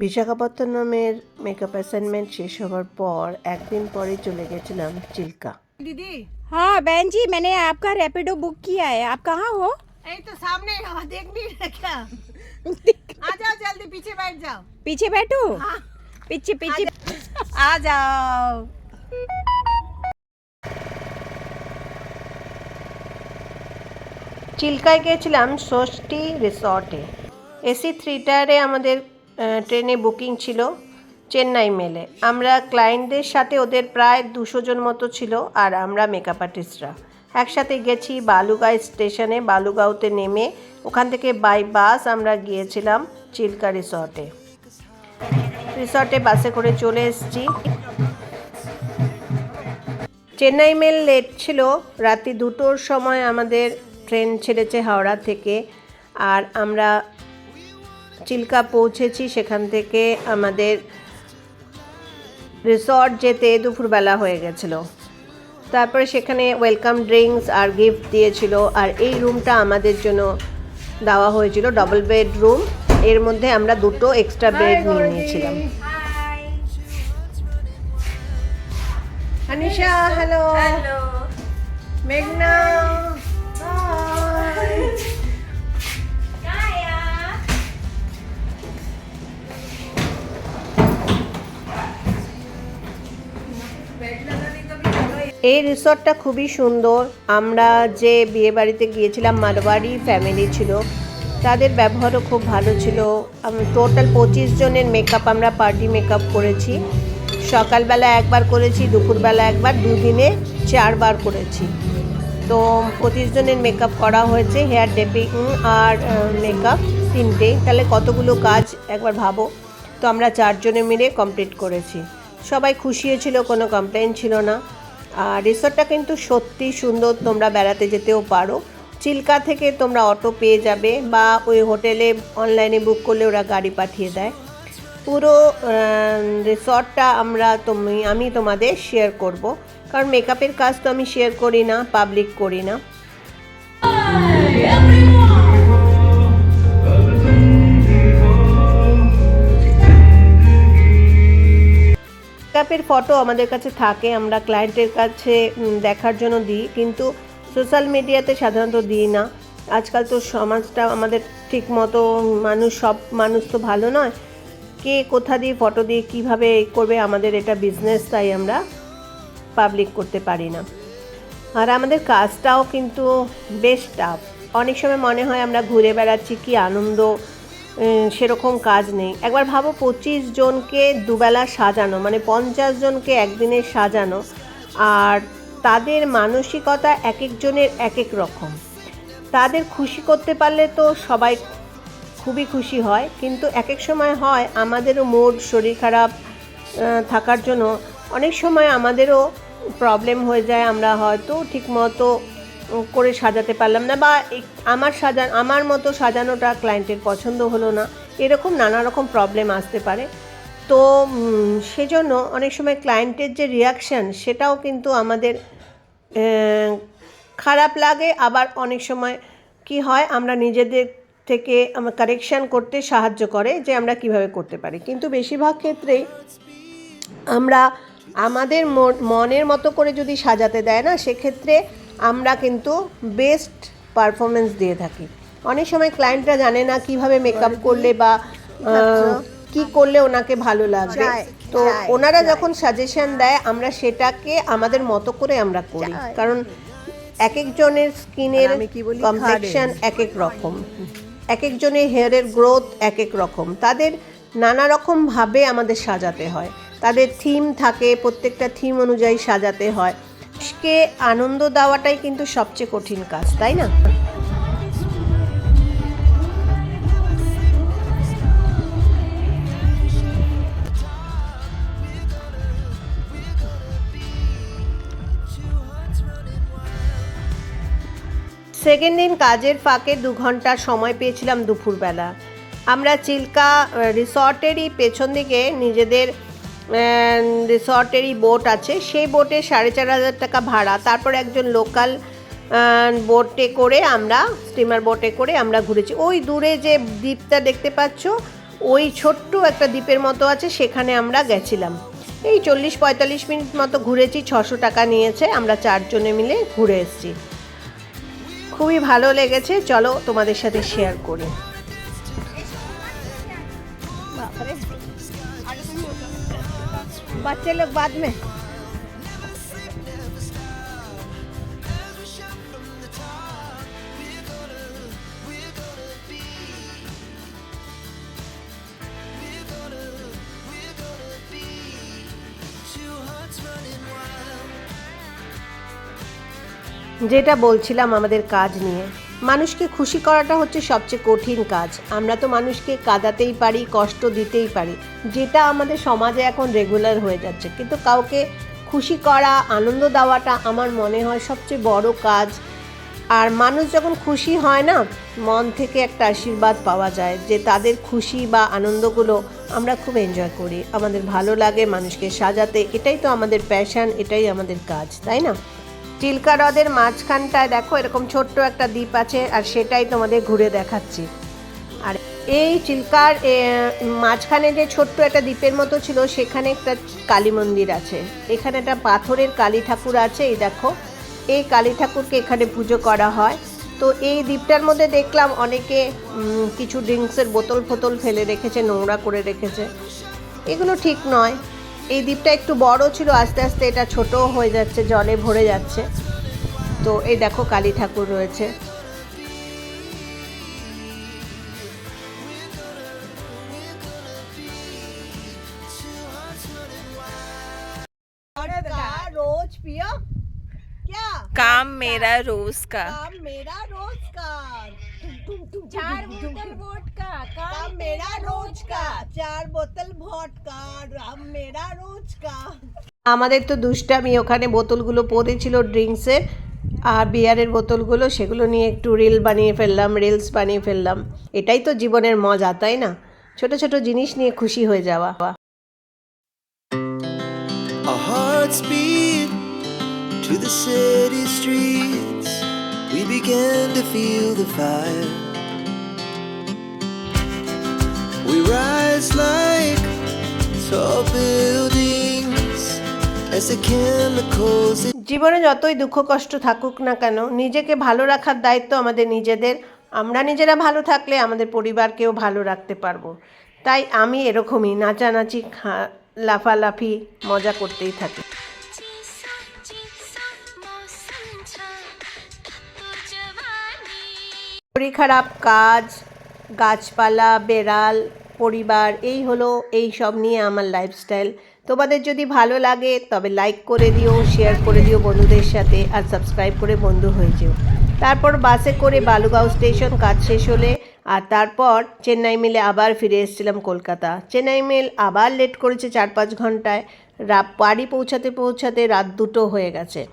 বিশাখাপত্তনমের makeup assignment শেষ হওয়ার পর একদিন পরে চলে গেছিলাম চিল্কা दीदी हाँ बहन जी मैंने आपका रैपिडो बुक किया है आप कहाँ हो यही तो सामने है, वहाँ देख नहीं रहा क्या आ जाओ जल्दी पीछे बैठ जाओ पीछे बैठो हाँ पीछे पीछे आ जाओ চিল্কায় গিয়েছিলাম ষষ্ঠী রিসর্টে এসি থ্রি টায়ারে আমাদের আহ, ট্রেনে বুকিং ছিল চেন্নাই মেলে। আমরা ক্লায়েন্টদের সাথে ওদের প্রায় দুশো জন মতো ছিল আর আমরা মেকআপ আর্টিস্টরা একসাথে গেছি বালুগাঁও স্টেশনে, বালুগাঁওতে নেমে ওখান থেকে বাই বাস আমরা গিয়েছিলাম চিল্কা রিসর্টে রিসর্টে বাসে করে চলে এসেছি। চেন্নাই মেল লেট ছিল, রাত্রি দুটোর সময় আমাদের ট্রেন ছেড়েছে হাওড়া থেকে। আর আমরা চিল্কা পৌঁছেছি সেখান থেকে আমাদের রিসর্ট যেতে দুপুরবেলা হয়ে গেছিল। তারপরে সেখানে ওয়েলকাম ড্রিঙ্কস আর গিফট দিয়েছিল আর এই রুমটা আমাদের জন্য দেওয়া হয়েছিল ডবল বেড রুম এর মধ্যে আমরা দুটো এক্সট্রা বেড নিয়ে নিয়েছিলাম। হ্যালো মেঘনা এই রিসর্টটা খুবই সুন্দর। আমরা যে বিয়ে বাড়িতে গিয়েছিলাম মারবাড়ি ফ্যামিলি ছিল, তাদের ব্যবহারও খুব ভালো ছিল। টোটাল পঁচিশ জনের মেকআপ আমরা পার্টি মেকআপ করেছি। সকালবেলা একবার করেছি, দুপুরবেলা একবার, দুদিনে চারবার করেছি। তো পঁচিশ জনের মেকআপ করা হয়েছে হেয়ার ডেপিং আর মেকআপ তিনটেই তাহলে কতগুলো কাজ? একবার ভাবো। তো আমরা চারজনে মিলে কমপ্লিট করেছি। সবাই খুশি ছিল কোনো কমপ্লেন ছিল না। আর রিসোর্টটা কিন্তু সত্যি সুন্দর, তোমরা বেড়াতে যেতেও পারো। চিল্কা থেকে তোমরা অটো পেয়ে যাবে বা ওই হোটেলে অনলাইনে বুক করলে ওরা গাড়ি পাঠিয়ে দেয়। পুরো রিসর্টটা আমরা তুমি, আমি তোমাদের শেয়ার করব। কারণ মেকআপের কাজ তো আমি শেয়ার করি না পাবলিক করি না। মেকআপের ফটো আমাদের কাছে থাকে, আমরা ক্লায়েন্টের কাছে দেখার জন্য দিই, কিন্তু সোশ্যাল মিডিয়াতে সাধারণত দিই না। আজকাল তো সমাজটা আমাদের ঠিক মতো মানুষ, সব মানুষ তো ভালো নয়। কে কোথা দিয়ে ফটো দিয়ে কীভাবে করবে, আমাদের এটা বিজনেস তাই আমরা পাবলিক করতে পারি না। আর আমাদের কাজটাও কিন্তু বেশ টাফ অনেক সময় মনে হয় আমরা ঘুরে বেড়াচ্ছি, কি আনন্দ সেরকম কাজ নেই। একবার ভাবো পঁচিশ জনকে দুবেলা সাজানো মানে পঞ্চাশ জনকে একদিনে সাজানো, আর তাদের মানসিকতা এক একজনের এক এক রকম। তাদের খুশি করতে পারলে তো সবাই খুবই খুশি হয়, কিন্তু এক এক সময় হয় আমাদেরও মুড শরীর খারাপ থাকার জন্য অনেক সময় আমাদেরও প্রবলেম হয়ে যায়, আমরা হয়তো ঠিকমতো করে সাজাতে পারলাম না বা আমার সাজা, আমার মতো সাজানোটা ক্লায়েন্টের পছন্দ হলো না। এরকম নানা রকম প্রবলেম আসতে পারে। তো সেজন্য অনেক সময় ক্লায়েন্টের যে রিয়াকশান সেটাও কিন্তু আমাদের খারাপ লাগে। আবার অনেক সময় কি হয়, আমরা নিজেদের থেকে আমরা কারেকশান করতে সাহায্য করে যে আমরা কীভাবে করতে পারি। কিন্তু বেশিরভাগ ক্ষেত্রেই আমরা আমাদের মন- মনের মতো করে যদি সাজাতে দেয় না, সেক্ষেত্রে আমরা কিন্তু বেস্ট পারফরমেন্স দিয়ে থাকি। অনেক সময় ক্লায়েন্টরা জানে না কীভাবে মেকআপ করলে বা কি করলে ওনাকে ভালো লাগবে। তো ওনারা যখন সাজেশন দেয় আমরা সেটাকে আমাদের মতো করে আমরা করি। কারণ এক একজনের স্কিনের কমপ্লেকশন এক এক রকম। এক একজনের হেয়ারের গ্রোথ এক এক রকম। তাদের নানা রকমভাবে আমাদের সাজাতে হয়। তাদের থিম থাকে প্রত্যেকটা থিম অনুযায়ী সাজাতে হয়। কে আনন্দ দেওয়াটাই কিন্তু সবচেয়ে কঠিন কাজ, তাই না? সেকেন্ড দিন কাজের ফাঁকে দু ঘণ্টা সময় পেয়েছিলাম দুপুরবেলা। আমরা চিল্কা রিসর্টেরই পেছন দিকে নিজেদের রিসর্টেরই বোট আছে। সেই বোটে সাড়ে চার হাজার টাকা ভাড়া। তারপর একজন লোকাল বোটে করে আমরা স্টিমার বোটে করে আমরা ঘুরেছি। ওই দূরে যে দ্বীপটা দেখতে পাচ্ছ, ওই ছোট্ট একটা দ্বীপের মতো আছে, সেখানে আমরা গেছিলাম। এই চল্লিশ পঁয়তাল্লিশ মিনিট মতো ঘুরেছি, ছশো টাকা নিয়েছে। আমরা চারজনে মিলে ঘুরে এসেছি। খুবই ভালো লেগেছে। চলো তোমাদের সাথে শেয়ার করি। बच्चे लोग बाद में যেটা বলছিলাম আমাদের কাজ নিয়ে মানুষকে খুশি করাটা হচ্ছে সবচেয়ে কঠিন কাজ। আমরা তো মানুষকে কাঁদাতেই পারি, কষ্ট দিতেই পারি। যেটা আমাদের সমাজে এখন রেগুলার হয়ে যাচ্ছে। কিন্তু কাউকে খুশি করা, আনন্দ দেওয়াটা আমার মনে হয় সবচেয়ে বড় কাজ। আর মানুষ যখন খুশি হয় না, মন থেকে একটা আশীর্বাদ পাওয়া যায় যে তাদের খুশি বা আনন্দগুলো আমরা খুব এনজয় করি। আমাদের ভালো লাগে মানুষকে সাজাতে। এটাই তো আমাদের প্যাশান এটাই আমাদের কাজ, তাই না? চিল্কা হ্রদের মাঝখানটায় দেখো এরকম ছোট্ট একটা দ্বীপ আছে, আর সেটাই তোমাদের ঘুরে দেখাচ্ছি। আর এই চিল্কার মাঝখানে যে ছোট্ট একটা দ্বীপের মতো ছিল, সেখানে একটা কালী মন্দির আছে। এখানে একটা পাথরের কালী ঠাকুর আছে, এই দেখো। এই কালী ঠাকুরকে এখানে পুজো করা হয়। তো এই দ্বীপটার মধ্যে দেখলাম অনেকে কিছু ড্রিঙ্কসের বোতল ফোতল ফেলে রেখেছে, নোংরা করে রেখেছে। এগুলো ঠিক নয়। এই দ্বীপটা একটু বড় ছিল আস্তে আস্তে এটা ছোট হয়ে যাচ্ছে জলে ভরে যাচ্ছে তো এই দেখো কালী ঠাকুর রয়েছে का रोज पियो क्या काम मेरा रोज का काम मेरा रोज का चार बोतल वोट का काम मेरा रोज का चार बोतल वोट का राम मेरा रोज का আমাদের তো দুষ্টামি ওখানে বোতলগুলো পড়েছিল ড্রিঙ্কসের আর বিয়ারের বোতলগুলো সেগুলো নিয়ে একটু রিল বানিয়ে ফেললাম রিলস বানিয়ে ফেললাম এটাই তো জীবনের মজা তাই না ছোট ছোট জিনিস নিয়ে খুশি হয়ে যাওয়া Our hearts beat to the city streets. We began to feel the fire. We rise like tall buildings as the chemicals জীবনে যতই দুঃখ কষ্ট থাকুক না কেন, নিজেকে ভালো রাখার দায়িত্ব আমাদের নিজেদের। আমরা নিজেরা ভালো থাকলে আমাদের পরিবারকেও ভালো রাখতে পারব। তাই আমি এরকমই নাচানাচি, খা- লাফালাফি মজা করতেই থাকি। শরীর খারাপ, কাজ গাছপালা, বেড়াল, পরিবার, এই হলো এই সব নিয়ে আমার লাইফস্টাইল তোমাদের যদি ভালো লাগে, তবে লাইক করে দিও শেয়ার করে দিও বন্ধুদের সাথে, আর সাবস্ক্রাইব করে বন্ধু হয়ে যেও। তারপর বাসে করে বালুগাঁও স্টেশন কাজ শেষ হলে, আর তারপর চেন্নাই মেলে আবার ফিরে এসেছিলাম কলকাতা। চেন্নাই মেল আবার লেট করেছে চার পাঁচ ঘন্টায়। রা বাড়ি পৌঁছাতে পৌঁছাতে রাত দুটো হয়ে গেছে।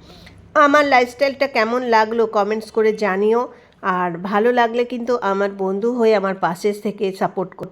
আমার লাইফস্টাইলটা কেমন লাগল কমেন্টস করে জানিও। আর ভালো লাগলে কিন্তু আমার বন্ধু হয়ে আমার পাশে থেকে সাপোর্ট কর।